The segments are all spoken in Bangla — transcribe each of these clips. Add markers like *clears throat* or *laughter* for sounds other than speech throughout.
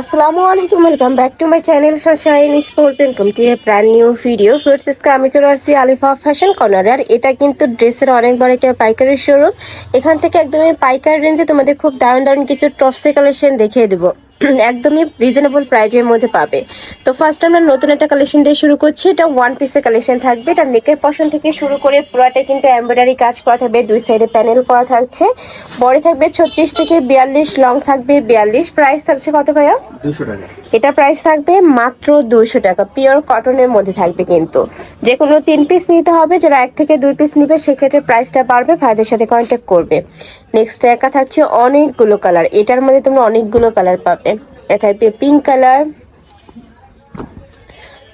আসসালামু আলাইকুম welcome back to my channel sunshine sport welcome to a brand new video first আজকে আমি চলে আসছি আলিফা ফ্যাশন কর্নার আর এটা কিন্তু ড্রেসের অনেক বড় একটা পাইকারি শোরুম এখান থেকে একদমই পাইকার রেঞ্জে তোমাদের খুব দারুণ দারুণ কিছু টপসে কালেকশন দেখিয়ে দেবো। *clears throat* একদমই রিজনেবল প্রাইজের মধ্যে পাবে। তো ফার্স্ট আমরা নতুন একটা কালেকশন দিয়ে শুরু করছি। এটা ওয়ান পিসের কালেকশন থাকবে। এটা নেকের পশন থেকে শুরু করে পুরাটাই কিন্তু এমব্রয়ডারি কাজ করা থাকবে। দুই সাইডে প্যানেল করা থাকছে। বডি থাকবে ছত্রিশ থেকে বিয়াল্লিশ লং থাকবে বিয়াল্লিশ। প্রাইস থাকছে কত ভাইয়া? দুশো টাকা। এটা প্রাইস থাকবে মাত্র দুশো টাকা। পিওর কটনের মধ্যে থাকবে কিন্তু। যে কোনো তিন পিস নিতে হবে। যারা এক থেকে দুই পিস নিবে সেক্ষেত্রে প্রাইসটা বাড়বে। ভাইদের সাথে কন্ট্যাক্ট করবে। নেক্সট একা থাকছে অনেকগুলো কালার এটার মধ্যে তোমরা অনেকগুলো কালার পাবে। থাকবে পিঙ্ক কালার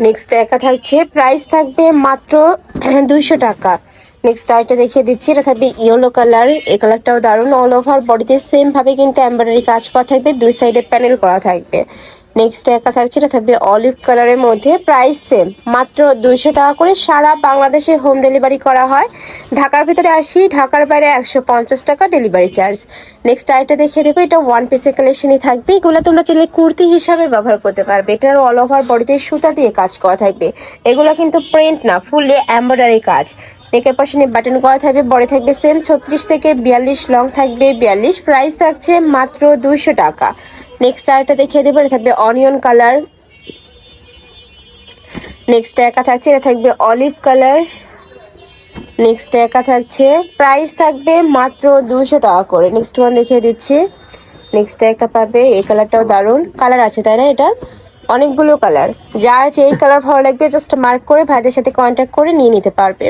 নেক্সট একা থাকছে প্রাইস থাকবে মাত্র *clears throat* দুইশো টাকা। নেক্সট আরেকটা দেখিয়ে দিচ্ছি, এটা থাকবে ইয়েলো কালার এই কালারটাও দারুণ অল ওভার বডিতে সেম ভাবে কিন্তু এমব্রয়ডারি কাজ করা থাকবে, দুই সাইডে প্যানেল করা থাকবে। নেক্সট একা থাকছে, এটা থাকবে অলিভ কালারের মধ্যে। প্রাইস সেম মাত্র দুইশো টাকা করে সারা বাংলাদেশে হোম ডেলিভারি করা হয়। ঢাকার ভিতরে আসি, ঢাকার বাইরে একশো পঞ্চাশ টাকা ডেলিভারি চার্জ নেক্সট আরেকটা দেখে দেবো, এটা ওয়ান পিসের কালেকশনই থাকবে। এগুলো তোমরা চাইলে কুর্তি হিসাবে ব্যবহার করতে পারবে। এটার অল ওভার বডিতে সুতা দিয়ে কাজ করা থাকবে। এগুলো কিন্তু প্রিন্ট না ফুললি এমব্রয়ডারি কাজ। নেকের পাশে বাটন করা থাকবে বড় থাকবে সেম ছত্রিশ থেকে বিয়াল্লিশ লং থাকবে বিয়াল্লিশ। প্রাইস থাকছে মাত্র দুইশো টাকা। নেক্সট আরেকটা দেখিয়ে দেবো, এটা থাকবে অনিয়ন কালার নেক্সট একা থাকছে, এটা থাকবে অলিভ কালার নেক্সট একা থাকছে প্রাইস থাকবে মাত্র দুশো টাকা করে। নেক্সট ওয়ান দেখিয়ে দিচ্ছি। নেক্সট একটা পাবে, এই কালারটাও দারুণ। কালার আছে, তাই না এটার অনেকগুলো কালার যার যে এই কালার ভালো লাগবে জাস্ট মার্ক করে ভাইদের সাথে কন্ট্যাক্ট করে নিয়ে নিতে পারবে।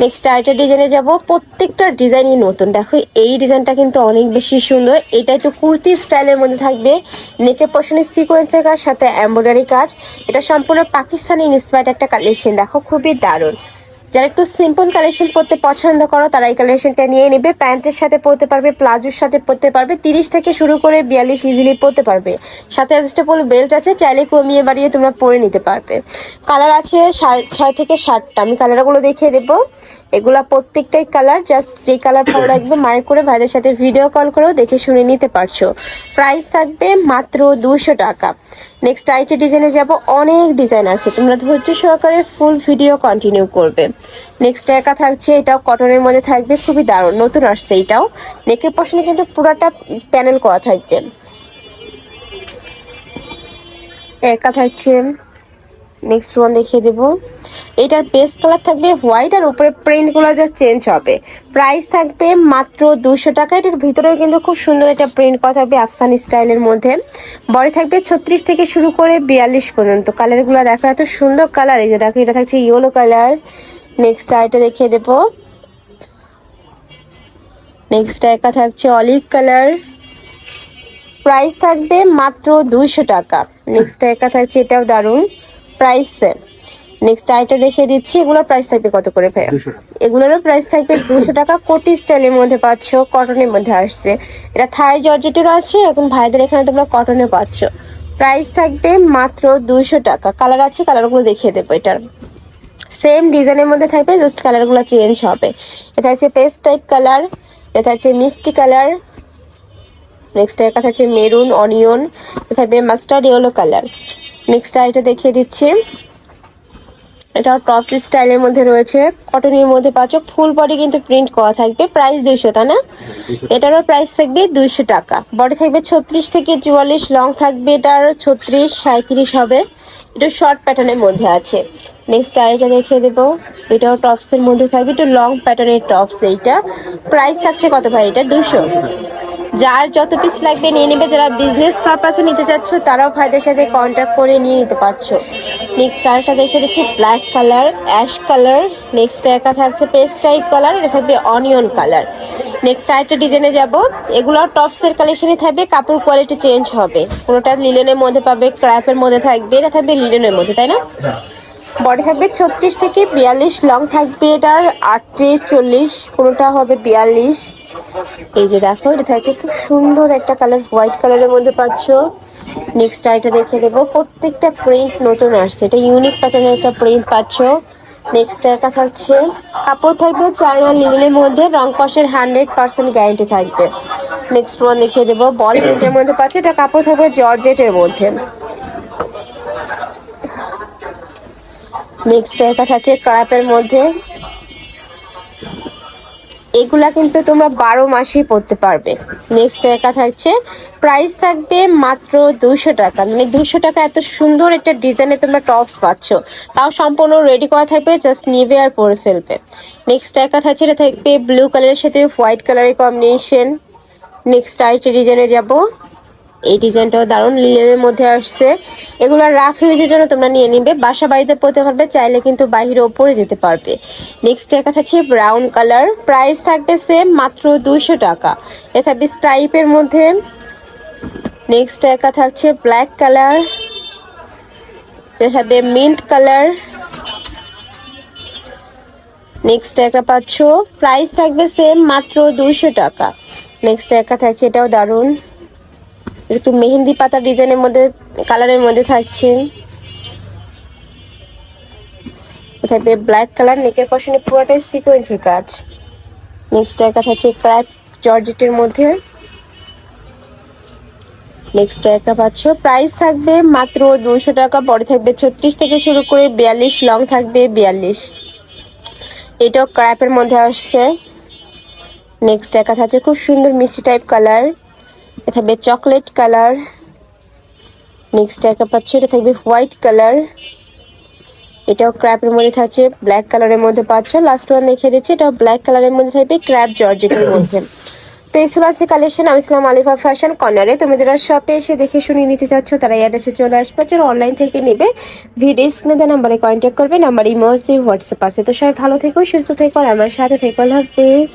নেক্সট আরেকটা ডিজাইনে যাব। প্রত্যেকটা ডিজাইনই নতুন। দেখো, এই ডিজাইনটা কিন্তু অনেক বেশি সুন্দর। এটা একটু কুর্তি স্টাইলের মধ্যে থাকবে। নেকের পশনের সিকোয়েন্সের কাজ, সাথে এম্ব্রয়ডারি কাজ। এটা সম্পূর্ণ পাকিস্তানি ইন্সপায়ার্ড একটা কালেকশন দেখো, খুবই দারুণ। যারা একটু সিম্পল কালেকশন পরতে পছন্দ করো, তারা এই কালেকশনটা নিয়ে নেবে। প্যান্টের সাথে পরতে পারবে, প্লাজোর সাথে পরতে পারবে, তিরিশ থেকে শুরু করে বিয়াল্লিশ ইজিলি পরতে পারবে। সাথে অ্যাডজাস্টেবল বেল্ট আছে, চাইলে কমিয়ে বাড়িয়ে তোমরা পরে নিতে পারবে। কালার আছে ছয় থেকে ষাটটা আমি কালারগুলো দেখিয়ে দেবো। এগুলা প্রত্যেকটাই কালার জাস্ট যে কালার ভালো লাগবে মার্ক করে ভাইদের সাথে ভিডিও কল করেও দেখে শুনে নিতে পারছ। প্রাইস থাকবে মাত্র দুশো টাকা। নেক্সট আইটি ডিজাইনে যাব, অনেক ডিজাইন আছে। তোমরা ধৈর্য সহকারে ফুল ভিডিও কন্টিনিউ করবে। নেক্সট একা থাকছে, এটাও কটনের মধ্যে থাকবে, খুবই দারুণ, নতুন আসছে এটাও। নেকের পশনে কিন্তু পুরাটা প্যানেল করা থাকবে। একা থাকছে। নেক্সট ওয়ান দেখিয়ে দেবো। এটার বেস্ট কালার থাকবে হোয়াইট আর উপরে প্রিন্টগুলো যা চেঞ্জ হবে। প্রাইস থাকবে মাত্র দুশো টাকা। এটার ভিতরেও কিন্তু খুব সুন্দর একটা প্রিন্ট করা থাকবে আফসানি স্টাইলের মধ্যে। বডি থাকবে ছত্রিশ থেকে শুরু করে বিয়াল্লিশ পর্যন্ত। কালারগুলো দেখো, এত সুন্দর কালার এই যে দেখো, এটা থাকছে ইয়েলো কালার নেক্সট আরেকটা দেখিয়ে দেবো। নেক্সট একা থাকছে অলিভ কালার প্রাইস থাকবে মাত্র দুশো টাকা। নেক্সট একা থাকছে, এটাও দারুণ। প্রাইস সেম নেক্সট আইটা দেখিয়ে দিচ্ছি এগুলোর প্রাইস থাকবে কত করে দুশো এগুলোরও প্রাইস থাকবে দুশো টাকা কোটি স্টাইলের মধ্যে পাচ্ছ কটনের মধ্যে আসছে। এটা থাই জর্জেটের আছে এখন ভাইদের এখানে তোমরা কটনে পাচ্ছ। প্রাইস থাকবে মাত্র দুশো টাকা। কালার আছে কালারগুলো দেখিয়ে দেবো এটার। সেম ডিজাইনের মধ্যে থাকবে জাস্ট কালারগুলো চেঞ্জ হবে। এটা হচ্ছে পেস্ট টাইপ কালার এটা হচ্ছে মিষ্টি কালার নেক্সট এর কাছে আছে মেরুন অনিয়ন এটা থাকবে মাস্টার্ড ইয়েলো কালার নেক্সট এটা দেখিয়ে দিচ্ছি। এটা টপ স্টাইলের মধ্যে রয়েছে। কটনের মধ্যে পাচ্ছ ফুল বডি কিন্তু প্রিন্ট করা থাকবে। প্রাইস দুইশো তাই না? এটারও প্রাইস থাকবে দুইশো টাকা। বডি থাকবে ছত্রিশ থেকে চুয়াল্লিশ লং থাকবে এটার ছত্রিশ সাঁত্রিশ হবে। এটা শর্ট প্যাটার্নের মধ্যে আছে। নেক্সট আইটা দেখিয়ে দেবো। এটাও টপসের মধ্যে থাকবে। একটু লং প্যাটার্নের টপস এইটা। প্রাইস থাকছে কত ভাই এটা? দুশো যার যত পিস লাগবে নিয়ে নেবে যারা বিজনেস পারপাসে নিতে চাচ্ছ তারাও ভাইদের সাথে কন্ট্যাক্ট করে নিয়ে নিতে পারছ। নেক্সট আরেকটা দেখে দিচ্ছি black colour ash colour next একা থাকছে পেস্ট টাইপ কালার এটা থাকবে অনিয়ন কালার নেক্সট আরেকটা ডিজাইনে যাব এগুলো টপসের কালেকশনই থাকবে কাপড় কোয়ালিটি চেঞ্জ হবে। কোনোটা লিলেনের মধ্যে পাবে ক্র্যাপের মধ্যে থাকবে এটা থাকবে লিলেনের মধ্যে তাই না? বডি থাকবে ছত্রিশ থেকে বিয়াল্লিশ লং থাকবে এটার আটত্রিশ চল্লিশ কোনোটা হবে বিয়াল্লিশ। এই যে দেখো, এটা থাকছে খুব সুন্দর একটা কালার হোয়াইট কালারের মধ্যে পাচ্ছ। নেক্সট এটা দেখে দেবো। প্রত্যেকটা প্রিন্ট নতুন আসছে। এটা ইউনিক প্যাটার্নের একটা প্রিন্ট পাচ্ছ। নেক্সট একা থাকছে। কাপড় থাকবে চায়না লিনেনের মধ্যে। রং কষের হান্ড্রেড পার্সেন্ট গ্যারেন্টি থাকবে। নেক্সট ওয়ান দেখিয়ে দেবো। বল প্রিন্টের মধ্যে পাচ্ছ। এটা কাপড় থাকবে জর্জেটের মধ্যে। নেক্সট একা থাকছে ক্রাপের মধ্যে। এগুলা কিন্তু তোমরা বারো মাসেই পড়তে পারবে। নেক্সট একা থাকছে প্রাইস থাকবে মাত্র দুশো টাকা। মানে দুশো টাকা এত সুন্দর একটা ডিজাইনে তোমরা টপস পাচ্ছ। তাও সম্পূর্ণ রেডি করা থাকবে জাস্ট নিবে আর পরে ফেলবে। নেক্সট একা থাকছে, এটা থাকবে ব্লু কালারের সাথে হোয়াইট কালারের কম্বিনেশন নেক্সট আরেকটা ডিজাইনে যাব। এই ডিজাইনটাও দারুণ লিলের মধ্যে আসছে। এগুলো রাফ ইউজের জন্য তোমরা নিয়ে নিবে। বাসা বাড়িতে পরতে পারবে, চাইলে কিন্তু বাইরেও পরে যেতে পারবে। নেক্সট একা থাকছে ব্রাউন কালার প্রাইস থাকবে সেম মাত্র দুশো টাকা। এ থাকবে স্টাইপের মধ্যে। নেক্সট একা থাকছে ব্ল্যাক কালার এ থাকবে মিন্ট কালার নেক্সট একটা পাচ্ছ। প্রাইস থাকবে সেম মাত্র দুশো টাকা। নেক্সট একা থাকছে এটাও দারুণ। একটু মেহেন্দি পাতা ডিজাইনের মধ্যে, কালারের মধ্যে থাকছে। থাকবে ব্ল্যাক কালার নেকের পশনে পুরোটাই সিকোয়েন্সের কাজ। নেক্সট একা থাকছে ক্র্যাপ জর্জেটের মধ্যে। নেক্সট একটা পাচ্ছ প্রাইস থাকবে মাত্র দুশো টাকা, পরে থাকবে ছত্রিশ থেকে শুরু করে বিয়াল্লিশ লং থাকবে বিয়াল্লিশ। এটাও ক্র্যাপের মধ্যে আসছে। নেক্সট একা থাকছে খুব সুন্দর মিষ্টি টাইপ কালার এটা থাকবে চকলেট কালার। নেক্সট একটা পাচ্ছ, এটা থাকবে হোয়াইট কালার। এটাও ক্র্যাপের মধ্যে থাকছে, ব্ল্যাক কালারের মধ্যে পাচ্ছ। লাস্ট ওয়ান দেখে দিচ্ছি, এটাও ব্ল্যাক কালারের মধ্যে থাকবে, ক্র্যাপ জর্জেটের মধ্যে। তো এই আছে কালেকশন আমি ইসলাম আলিফা ফ্যাশন কর্নারে তুমি যারা শপে এসে দেখে শুনে নিতে চাচ্ছ, তারা অ্যাড্রেসে চলে আসবে। যারা অনলাইন থেকে নেবে ভিডিও স্ক্রিনে দেওয়া নাম্বারে কন্ট্যাক্ট করবে। নাম্বার ইমোসি হোয়াটসঅ্যাপ আছে। তো সবাই ভালো থেকো, সুস্থ থেকো, আর আমার সাথে থেকো। আল্লাহ হাফিজ।